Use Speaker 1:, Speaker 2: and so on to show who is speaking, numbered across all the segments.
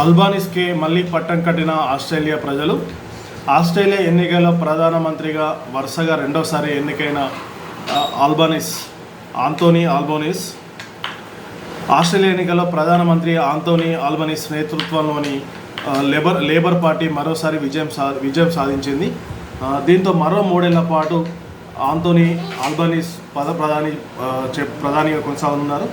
Speaker 1: అల్బానిస్కి మళ్ళీ పట్టం కట్టిన ఆస్ట్రేలియా ప్రజలు. ఆస్ట్రేలియా ఎన్నికల్లో ప్రధానమంత్రిగా వరుసగా రెండోసారి ఎన్నికైన ఆల్బానిస్ ఆంతోనీ ఆల్బోనిస్. ఆస్ట్రేలియా ఎన్నికల్లో ప్రధానమంత్రి ఆంతోనీ ఆల్బనీస్ నేతృత్వంలోని లేబర్ లేబర్ పార్టీ మరోసారి విజయం సా విజయం సాధించింది. దీంతో మరో మూడేళ్ళ పాటు ఆంతోనీ ఆల్బనీస్ పద ప్రధాని ప్రధానిగా కొనసాగుతున్నారు.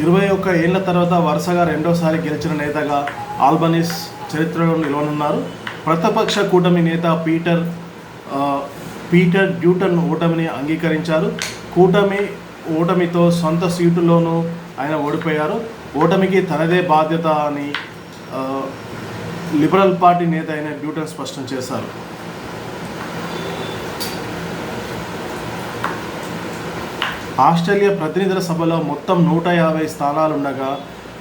Speaker 1: ఇరవై ఒక్క ఏళ్ళ తర్వాత వరుసగా రెండోసారి గెలిచిన నేతగా ఆల్బనీస్ చరిత్రలో నిలవనున్నారు. ప్రతిపక్ష కూటమి నేత పీటర్ పీటర్ డ్యూటన్ ఓటమిని అంగీకరించారు. కూటమి ఓటమితో సొంత సీటులోనూ ఆయన ఓడిపోయారు. ఓటమికి తనదే బాధ్యత అని లిబరల్ పార్టీ నేత అయిన డ్యూటన్ స్పష్టం చేశారు. ఆస్ట్రేలియా ప్రతినిధుల సభలో మొత్తం నూట యాభై స్థానాలు ఉండగా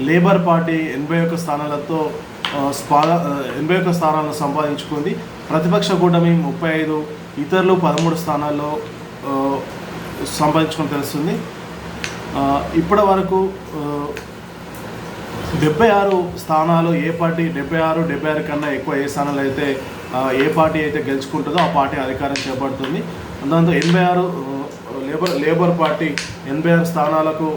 Speaker 1: లేబర్ పార్టీ ఎనభై ఒక్క స్థానాలతో స్పా ఎనభై ఒక్క స్థానాలను సంపాదించుకుంది. ప్రతిపక్ష కూటమి ముప్పై ఐదు ఇతరులు పదమూడు స్థానాల్లో సంపాదించుకొని తెలుస్తుంది. ఇప్పటి వరకు డెబ్బై ఆరు స్థానాలు ఏ పార్టీ డెబ్బై ఆరు డెబ్బై ఆరు కన్నా ఎక్కువ ఏ స్థానాలు అయితే ఏ పార్టీ అయితే గెలుచుకుంటుందో ఆ పార్టీ అధికారం చేపడుతుంది. దాంతో ఎనభై ఆరు లేబర్ లేబర్ పార్టీ ఎనభై ఆరు స్థానాలకు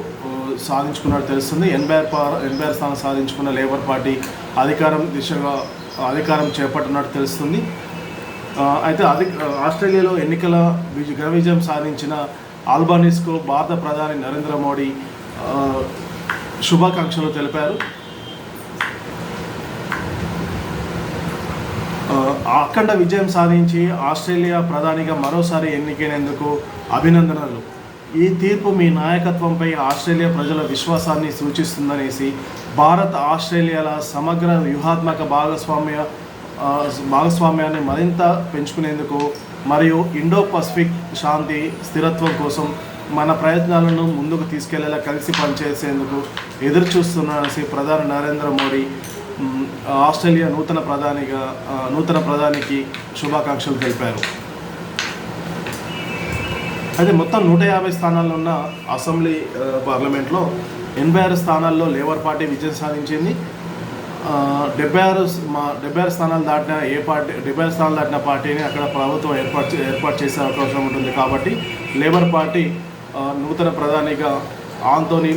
Speaker 1: సాధించుకున్నట్టు తెలుస్తుంది. ఎనభై ఆరు ఎనభై ఆరు స్థానం సాధించుకున్న లేబర్ పార్టీ అధికారం దిశగా అధికారం చేపట్టినట్టు తెలుస్తుంది. అయితే అధిక ఆస్ట్రేలియాలో ఎన్నికల ఘన విజయం సాధించిన ఆల్బానీస్కు భారత ప్రధాని నరేంద్ర మోడీ శుభాకాంక్షలు తెలిపారు. అఖండ విజయం సాధించి ఆస్ట్రేలియా ప్రధానిగా మరోసారి ఎన్నికైనందుకు అభినందనలు. ఈ తీర్పు మీ నాయకత్వంపై ఆస్ట్రేలియా ప్రజల విశ్వాసాన్ని సూచిస్తుందనేసి భారత్ ఆస్ట్రేలియాల సమగ్ర వ్యూహాత్మక భాగస్వామ్య భాగస్వామ్యాన్ని మరింత పెంచుకునేందుకు మరియు ఇండో పసిఫిక్ శాంతి స్థిరత్వం కోసం మన ప్రయత్నాలను ముందుకు తీసుకెళ్ళేలా కలిసి పనిచేసేందుకు ఎదురు చూస్తున్నసి ప్రధాని నరేంద్ర మోడీ ఆస్ట్రేలియా నూతన ప్రధానిగా నూతన ప్రధానికి శుభాకాంక్షలు తెలిపారు. అయితే మొత్తం నూట యాభై స్థానాల్లో ఉన్న అసెంబ్లీ పార్లమెంట్లో ఎనభై ఆరు స్థానాల్లో లేబర్ పార్టీ విజయం సాధించింది. డెబ్బై ఆరు మా డెబ్బై ఆరు స్థానాలు దాటిన ఏ పార్టీ డెబ్బై ఆరు స్థానాలు దాటిన పార్టీని అక్కడ ప్రభుత్వం ఏర్పాటు ఏర్పాటు చేసే అవకాశం ఉంటుంది కాబట్టి లేబర్ పార్టీ నూతన ప్రధానిగా ఆంతోని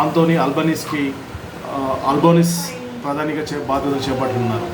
Speaker 1: ఆంతోని అల్బనీస్కి అల్బోనిస్ ప్రధానిగా చే బాధ్యతలు చేపట్టున్నారు